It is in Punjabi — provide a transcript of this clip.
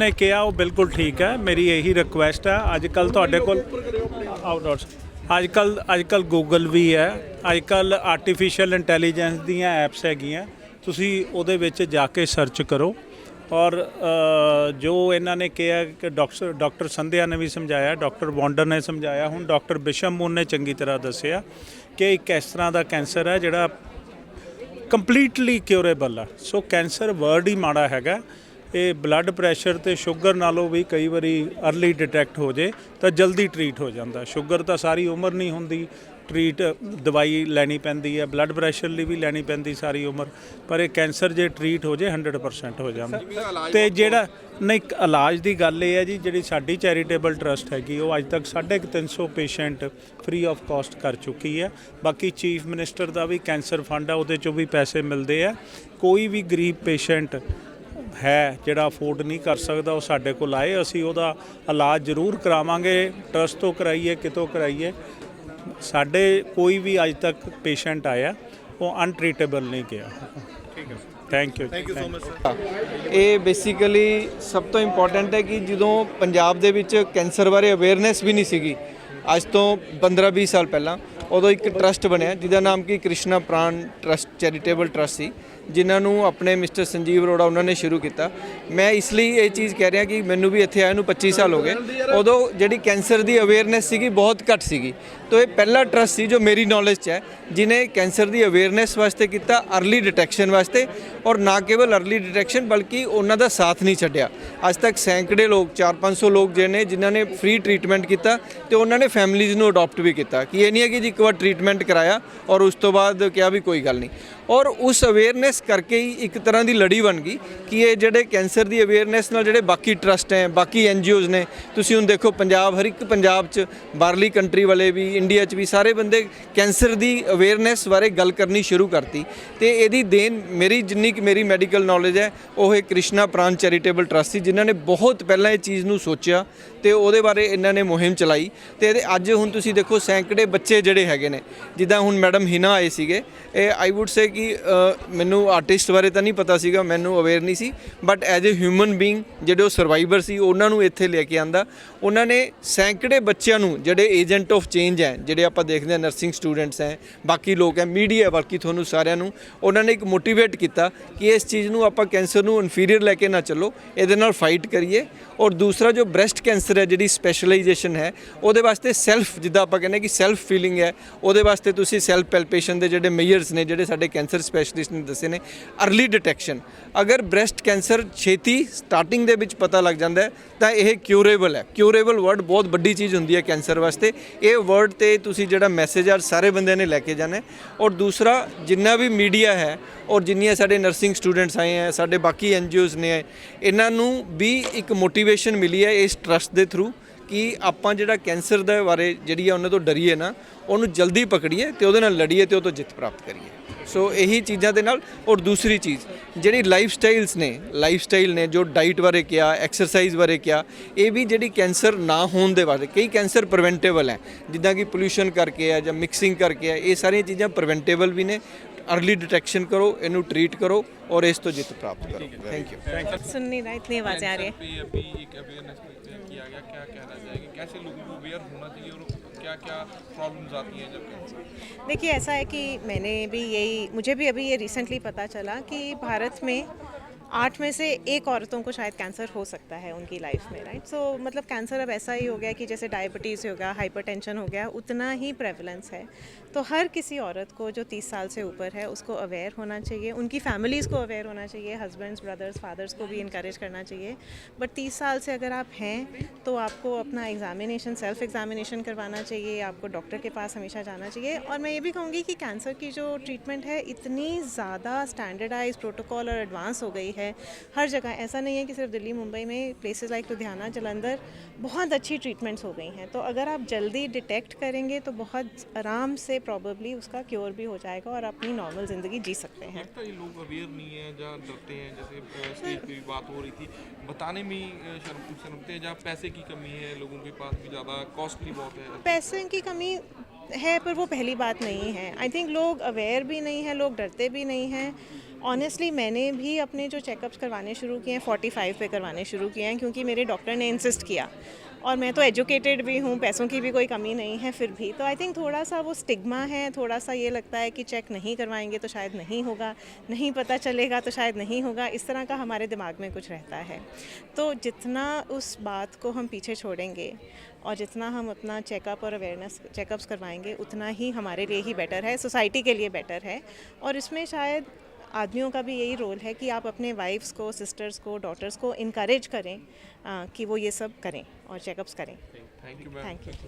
ਨੇ ਕਿਹਾ, ਉਹ ਬਿਲਕੁਲ ਠੀਕ ਹੈ, ਮੇਰੀ ਇਹੀ ਰਿਕੁਐਸਟ ਹੈ। ਅੱਜ ਕੱਲ ਤੁਹਾਡੇ ਕੋਲ ਆਊਟਡੋਰਸ ਅੱਜ ਕੱਲ ਅੱਜ ਕੱਲ ਗੂਗਲ ਵੀ ਹੈ। ਅੱਜ ਕੱਲ ਆਰਟੀਫੀਸ਼ੀਅਲ ਇੰਟੈਲੀਜੈਂਸ ਦੀਆਂ ਐਪਸ ਹੈਗੀਆਂ। ਤੁਸੀਂ ਉਹਦੇ ਵਿੱਚ ਜਾ ਕੇ ਸਰਚ ਕਰੋ। ਔਰ ਜੋ ਇਹਨਾਂ ਨੇ ਕਿਹਾ ਕਿ ਡਾਕਟਰ ਡਾਕਟਰ ਸੰਧਿਆ ਨੇ ਵੀ ਸਮਝਾਇਆ ਡਾਕਟਰ ਵੌਂਡਰ ਨੇ ਸਮਝਾਇਆ, ਹੁਣ ਡਾਕਟਰ ਬਿਸ਼ਮ ਬਿਸ਼ਮਮੂਨ ਨੇ ਚੰਗੀ ਤਰ੍ਹਾਂ ਦੱਸਿਆ ਕਿ ਇੱਕ ਇਸ ਤਰ੍ਹਾਂ ਦਾ ਕੈਂਸਰ ਹੈ ਜਿਹੜਾ ਕੰਪਲੀਟਲੀ ਕਿਉਰੇਬਲ ਆ ਸੋ ਕੈਂਸਰ ਵਰਡ ਹੀ ਮਾੜਾ ਹੈਗਾ। ਇਹ ਬਲੱਡ ਪ੍ਰੈਸ਼ਰ ਤੇ ਸ਼ੂਗਰ ਨਾਲੋਂ ਵੀ ਕਈ ਵਾਰੀ अर्ਲੀ ਡਿਟੈਕਟ ਹੋ ਜੇ ਤਾਂ ਜਲਦੀ ਟਰੀਟ ਹੋ ਜਾਂਦਾ। ਸ਼ੂਗਰ ਤਾਂ ਸਾਰੀ ਉਮਰ ਨਹੀਂ ਹੁੰਦੀ ਟਰੀਟ ਦਵਾਈ ਲੈਣੀ ਪੈਂਦੀ ਹੈ ਬਲੱਡ ਪ੍ਰੈਸ਼ਰ ਲਈ ਵੀ ਲੈਣੀ ਪੈਂਦੀ ਸਾਰੀ ਉਮਰ ਪਰ ਇਹ ਕੈਂਸਰ ਜੇ ਟਰੀਟ ਹੋ ਜੇ 100% ਹੋ ਜਾਂਦਾ। ਤੇ ਜਿਹੜਾ ਨਹੀਂ ਇਲਾਜ ਦੀ ਗੱਲ ਇਹ ਹੈ ਜੀ ਜਿਹੜੀ ਸਾਡੀ ਚੈਰੀਟੇਬਲ ਟਰਸਟ ਹੈਗੀ ਉਹ ਅੱਜ ਤੱਕ 350 ਪੇਸ਼ੈਂਟ ਫ੍ਰੀ ਆਫ ਕਾਸਟ ਕਰ ਚੁੱਕੀ ਹੈ। ਬਾਕੀ ਚੀਫ ਮਿਨਿਸਟਰ ਦਾ ਵੀ ਕੈਂਸਰ ਫੰਡ ਆ ਉਹਦੇ ਚੋਂ ਵੀ ਪੈਸੇ ਮਿਲਦੇ ਆ। ਕੋਈ ਵੀ ਗਰੀਬ ਪੇਸ਼ੈਂਟ ਹੈ ਜਿਹੜਾ ਅਫੋਰਡ ਨਹੀਂ ਕਰ ਸਕਦਾ ਉਹ ਸਾਡੇ ਕੋਲ ਆਏ ਅਸੀਂ ਉਹਦਾ ਇਲਾਜ ਜ਼ਰੂਰ ਕਰਾਵਾਂਗੇ ਟਰਸਟ ਤੋਂ ਕਰਾਈਏ ਕਿਤੋਂ ਕਰਾਈਏ। ਸਾਡੇ ਕੋਈ ਵੀ ਅੱਜ ਤੱਕ ਪੇਸ਼ੈਂਟ ਆਇਆ ਉਹ ਅਨਟ੍ਰੀਟੇਬਲ ਨਹੀਂ ਗਿਆ। ਠੀਕ ਹੈ thank you thank you so much ਇਹ ਬੇਸਿਕਲੀ ਸਭ ਤੋਂ ਇੰਪੋਰਟੈਂਟ ਹੈ ਕਿ ਜਦੋਂ ਪੰਜਾਬ ਦੇ ਵਿੱਚ ਕੈਂਸਰ ਬਾਰੇ ਅਵੇਅਰਨੈਸ ਵੀ ਨਹੀਂ ਸੀਗੀ ਅੱਜ ਤੋਂ 15-20 ਸਾਲ ਪਹਿਲਾਂ ਉਦੋਂ ਇੱਕ ਟਰਸਟ ਬਣਿਆ, ਜਿਹਦਾ ਨਾਮ ਕੀ? Krishna Pran trust, charitable trust ਸੀ, ਜਿਨ੍ਹਾਂ ਨੂੰ ਆਪਣੇ ਮਿਸਟਰ ਸੰਜੀਵ ਰੋੜਾ ਉਹਨਾਂ ਨੇ ਸ਼ੁਰੂ ਕੀਤਾ। ਮੈਂ ਇਸ ਲਈ ਇਹ ਚੀਜ਼ ਕਹਿ ਰਿਹਾ ਕਿ ਮੈਨੂੰ ਵੀ ਇੱਥੇ ਆਇਆ ਨੂੰ 25 ਸਾਲ ਹੋ ਗਏ। ਉਦੋਂ ਜਿਹੜੀ ਕੈਂਸਰ ਦੀ ਅਵੇਅਰਨੈਸ ਸੀਗੀ, ਬਹੁਤ ਘੱਟ ਸੀਗੀ। ਤੋਂ ਇਹ ਪਹਿਲਾ ਟਰਸਟ ਸੀ ਜੋ ਮੇਰੀ ਨੌਲੇਜ 'ਚ ਹੈ, ਜਿਨੇ ਕੈਂਸਰ ਦੀ ਅਵੇਅਰਨੈਸ ਵਾਸਤੇ ਕੀਤਾ ਅਰਲੀ ਡਿਟੈਕਸ਼ਨ ਵਾਸਤੇ, ਔਰ ਨਾ ਕੇਵਲ ਅਰਲੀ ਡਿਟੈਕਸ਼ਨ ਬਲਕਿ ਉਹਨਾਂ ਦਾ ਸਾਥ ਨਹੀਂ ਛੱਡਿਆ। ਅੱਜ ਤੱਕ ਸੈਂਕੜੇ ਲੋਕ 4-500 ਲੋਕ ਜਿਹਨੇ ਜਿਨ੍ਹਾਂ ਨੇ ਫ੍ਰੀ ਟਰੀਟਮੈਂਟ ਕੀਤਾ, ਤੇ ਉਹਨਾਂ ਨੇ ਫੈਮਿਲੀਜ਼ ਨੂੰ ਅਡਾਪਟ ਵੀ ਕੀਤਾ। ਕਿ ਇਹ ਨਹੀਂ ਹੈ ਕਿ ਜੀ ਇੱਕ ਵਾਰ ਟ੍ਰੀਟਮੈਂਟ ਕਰਾਇਆ ਔਰ ਉਸ ਤੋਂ ਬਾਅਦ ਕਿਹਾ ਵੀ ਕੋਈ ਗੱਲ ਨਹੀਂ। ਔਰ ਉਸ ਅਵੇਅਰਨੈਸ ਕਰਕੇ ਹੀ ਇੱਕ ਤਰ੍ਹਾਂ ਦੀ ਲੜੀ ਬਣ ਗਈ ਕਿ ਇਹ ਜਿਹੜੇ ਕੈਂਸਰ ਦੀ ਅਵੇਅਰਨੈਸ ਨਾਲ ਜਿਹੜੇ ਬਾਕੀ ਟਰਸਟ ਹੈ, ਬਾਕੀ ਐਨਜੀਓਜ਼ ਨੇ, ਤੁਸੀਂ ਹੁਣ ਦੇਖੋ ਪੰਜਾਬ, ਹਰ ਇੱਕ ਪੰਜਾਬ 'ਚ ਬਾਹਰਲੀ ਕੰਟਰੀ ਵਾਲੇ ਵੀ ਇੰਡੀਆ 'ਚ ਵੀ ਸਾਰੇ ਬੰਦੇ ਕੈਂਸਰ ਦੀ ਅਵੇਅਰਨੈਸ ਬਾਰੇ ਗੱਲ ਕਰਨੀ ਸ਼ੁਰੂ ਕਰਤੀ। ਤੇ ਇਹਦੀ ਦੇਣ ਮੇਰੀ ਜਿੰਨੀ ਕਿ ਮੇਰੀ ਮੈਡੀਕਲ ਨੌਲੇਜ ਹੈ, ਉਹ ਹੈ ਕ੍ਰਿਸ਼ਨਾ ਪ੍ਰਾਨ ਚੈਰੀਟੇਬਲ ਟਰਸਟ ਸੀ, ਜਿਨ੍ਹਾਂ ਨੇ ਬਹੁਤ ਪਹਿਲਾਂ ਇਹ ਚੀਜ਼ ਨੂੰ ਸੋਚਿਆ ਤੇ ਉਹਦੇ ਬਾਰੇ ਇਹਨਾਂ ਨੇ ਮੁਹਿੰਮ ਚਲਾਈ ਤੇ ਇਹਦੇ ਅੱਜ ਹੁਣ ਤੁਸੀਂ ਦੇਖੋ ਸੈਂਕੜੇ ਬੱਚੇ ਜਿਹੜੇ ਹੈਗੇ ਨੇ, ਜਿੱਦਾਂ ਹੁਣ ਮੈਡਮ ਹਿਨਾ ਆਏ ਸੀਗੇ, ਇਹ ਆਈ ਊਡ ਸੇ ਕਿ ਮੈਨੂੰ ਆਰਟਿਸਟ ਬਾਰੇ ਤਾਂ ਨਹੀਂ ਪਤਾ ਸੀਗਾ, ਮੈਨੂੰ ਅਵੇਅਰ ਨਹੀਂ ਸੀ but as a human being ਜਿਹੜੇ ਉਹ ਸਰਵਾਈਵਰ ਸੀ, ਉਹਨਾਂ ਨੂੰ ਇੱਥੇ ਲੈ ਕੇ ਆਂਦਾ। ਉਹਨਾਂ ਨੇ ਸੈਂਕੜੇ ਬੱਚਿਆਂ ਨੂੰ ਜਿਹੜੇ ਏਜੰਟ ਆਫ ਚੇਂਜ ਹੈ, ਜਿਹੜੇ ਆਪਾਂ ਦੇਖਦੇ ਹਾਂ ਨਰਸਿੰਗ ਸਟੂਡੈਂਟਸ ਹੈ, ਬਾਕੀ ਲੋਕ ਹੈ ਮੀਡੀਆ ਬਲਕਿ ਤੁਹਾਨੂੰ ਸਾਰਿਆਂ ਨੂੰ, ਉਹਨਾਂ ਨੇ ਇੱਕ ਮੋਟੀਵੇਟ ਕੀਤਾ ਕਿ ਇਸ ਚੀਜ਼ ਨੂੰ ਆਪਾਂ ਕੈਂਸਰ ਨੂੰ ਇਨਫੀਰੀਅਰ ਲੈ ਕੇ ਨਾ ਚੱਲੋ, ਇਹਦੇ ਨਾਲ ਫਾਈਟ ਕਰੀਏ। ਔਰ ਦੂਸਰਾ ਜੋ ਬ੍ਰੈਸਟ ਕੈਂਸਰ ਹੈ, ਜਿਹੜੀ ਸਪੈਸ਼ਲਾਈਜੇਸ਼ਨ ਹੈ, ਉਹਦੇ ਵਾਸਤੇ ਸੈਲਫ ਜਿੱਦਾਂ ਆਪਾਂ ਕਹਿੰਦੇ ਕਿ ਸੈਲਫ ਫੀਲਿੰਗ ਹੈ, ਉਹਦੇ ਵਾਸਤੇ ਤੁਸੀਂ ਸੈਲਫ ਪੈਲਪੇਸ਼ਨ ਦੇ ਜਿਹੜੇ ਮੇਜਰਸ ਨੇ, ਜਿਹੜੇ ਸਾਡੇ ਕੈਂਸਰ ਸਪੈਸ਼ਲਿਸਟ ਨੇ ਦੱਸੇ ਨੇ अर्ਲੀ ਡਿਟੈਕਸ਼ਨ ਅਗਰ ਬ੍ਰੈਸਟ ਕੈਂਸਰ ਛੇਤੀ ਸਟਾਰਟਿੰਗ ਦੇ ਵਿੱਚ ਪਤਾ ਲੱਗ ਜਾਂਦਾ ਤਾਂ ਇਹ ਕਿਉਰੇਬਲ ਹੈ। ਕਿਉਰੇਬਲ ਵਰਡ ਬਹੁਤ ਵੱਡੀ ਚੀਜ਼ ਹੁੰਦੀ ਹੈ ਕੈਂਸਰ ਵਾਸਤੇ। ਇਹ ਵਰਡ ਤੇ ਤੁਸੀਂ ਜਿਹੜਾ ਮੈਸੇਜ ਆ, ਸਾਰੇ ਬੰਦਿਆਂ ਨੇ ਲੈ ਕੇ ਜਾਣਾ ਔਰ ਦੂਸਰਾ, ਜਿੰਨਾ ਵੀ ਮੀਡੀਆ ਹੈ, ਔਰ ਜਿੰਨੀਆਂ ਸਾਡੇ ਨਰਸਿੰਗ ਸਟੂਡੈਂਟਸ ਆਏ ਹੈ, ਸਾਡੇ ਬਾਕੀ ਐਨਜੀਓਜ਼ ਨੇ ਇਹਨਾਂ ਨੂੰ ਵੀ ਇੱਕ ਮੋਟੀਵੇਸ਼ਨ ਮਿਲੀ ਹੈ ਇਸ ਟਰਸਟ ਦੇ ਥਰੂ ਕਿ ਆਪਾਂ ਜਿਹੜਾ ਕੈਂਸਰ ਦੇ ਬਾਰੇ ਜਿਹੜੀ ਆ ਉਹਨਾਂ ਤੋਂ ਡਰੀਏ ਨਾ ਉਹਨੂੰ ਜਲਦੀ ਪਕੜੀਏ ਤੇ ਉਹਦੇ ਨਾਲ ਲੜੀਏ ਤੇ ਉਹ ਤੋਂ ਜਿੱਤ ਪ੍ਰਾਪਤ ਕਰੀਏ। ਸੋ ਇਹੀ ਚੀਜ਼ਾਂ ਦੇ ਨਾਲ ਔਰ ਦੂਸਰੀ ਚੀਜ਼ ਜਿਹੜੀ ਲਾਈਫ ਸਟਾਈਲਸ ਨੇ ਲਾਈਫ ਸਟਾਈਲ ਨੇ ਜੋ ਡਾਈਟ ਬਾਰੇ ਕਿਹਾ ਐਕਸਰਸਾਈਜ਼ ਬਾਰੇ ਕਿਹਾ ਇਹ ਵੀ ਜਿਹੜੀ ਕੈਂਸਰ ਨਾ ਹੋਣ ਦੇ ਬਾਰੇ ਕਈ ਕੈਂਸਰ ਪ੍ਰੀਵੈਂਟੇਬਲ ਹੈ ਜਿੱਦਾਂ ਕਿ ਪੋਲੂਸ਼ਨ ਕਰਕੇ ਆ ਜਾਂ ਮਿਕਸਿੰਗ ਕਰਕੇ ਆ ਇਹ ਸਾਰੀਆਂ ਚੀਜ਼ਾਂ ਪ੍ਰੀਵੈਂਟੇਬਲ ਵੀ ਨੇ। ਅਰਲੀ ਡਿਟੈਕਸ਼ਨ ਕਰੋ ਇਹਨੂੰ ਟਰੀਟ ਕਰੋ ਔਰ ਇਸ ਤੋਂ ਜਿੱਤ ਪ੍ਰਾਪਤ ਕਰੋ। ਥੈਂਕ ਯੂ सुननी ना इतनी आवाज़ आ रही है किया गया, क्या कहना चाहेंगे? कैसे लोगों को अवेयर होना चाहिए और क्या क्या प्रॉब्लम्स आती हैं जब देखिए, ऐसा है कि मैंने भी यही, मुझे भी अभी ये रिसेंटली पता चला कि भारत में आठ में से एक औरतों को शायद कैंसर हो सकता है उनकी लाइफ में राइट सो मतलब कैंसर अब ऐसा ही हो गया कि जैसे डायबिटीज़ हो गया हाइपरटेंशन हो गया, उतना ही प्रेवलेंस है। तो हर किसी औरत को जो 30 साल से ऊपर है, उसको अवेयर होना चाहिए, उनकी फैमिलीज़ को अवेयर होना चाहिए हस्बैंड्स ब्रदर्स फादर्स को भी इनक्रेज करना चाहिए। बट 30 साल से अगर आप हैं तो आपको अपना एग्जामिनेशन सेल्फ एग्जामिनेशन करवाना चाहिए, आपको डॉक्टर के पास हमेशा जाना चाहिए। और मैं ये भी कहूँगी कि कैंसर की जो ट्रीटमेंट है, इतनी ज़्यादा स्टैंडर्डाइज प्रोटोकॉल और एडवांस हो गई है। हर जगह ऐसा नहीं है कि सिर्फ़ दिल्ली मुंबई में प्लेसेस लाइक लुधियाना जलंधर बहुत अच्छी ट्रीटमेंट्स हो गई हैं। तो अगर आप जल्दी डिटेक्ट करेंगे तो बहुत आराम से प्रॉबली उसका क्योर भी हो जाएगा और अपनी नॉर्मल ज़िंदगी जी सकते हैं। ये लोग अवेयर नहीं है जहाँ डरते हैं? जैसे स्टेज पे भी बात हो रही थी। बताने में शर्म शर्मते हैं जहाँ पैसे की कमी है लोगों के पास भी ज़्यादा कॉस्टली बहुत है। पैसे की कमी है पर वो पहली बात नहीं है। आई थिंक लोग अवेयर भी नहीं है लोग डरते भी नहीं हैं। ऑनेस्टली मैंने भी अपने जो चेकअप्स करवाने शुरू किए हैं 45 पे करवाने शुरू किए हैं, क्योंकि मेरे डॉक्टर ने इंसिस्ट किया। और मैं तो एजुकेटेड भी हूँ, पैसों की भी कोई कमी नहीं है फिर भी। तो आई थिंक थोड़ा सा वो स्टिग्मा है थोड़ा सा ये लगता है कि चेक नहीं करवाएँगे तो शायद नहीं होगा, नहीं पता चलेगा तो शायद नहीं होगा। इस तरह का हमारे दिमाग में कुछ रहता है। तो जितना उस बात को हम पीछे छोड़ेंगे और जितना हम अपना चेकअप और अवेयरनेस चेकअप्स करवाएँगे, उतना ही हमारे लिए ही बेटर है सोसाइटी के लिए बेटर है। और इसमें शायद आदमियों का भी यही रोल है कि आप अपने वाइफ्स को सिस्टर्स को डॉटर्स को इनक्रेज करें आ, कि वो ये सब करें और चेकअप्स करें thank you ma'am thank you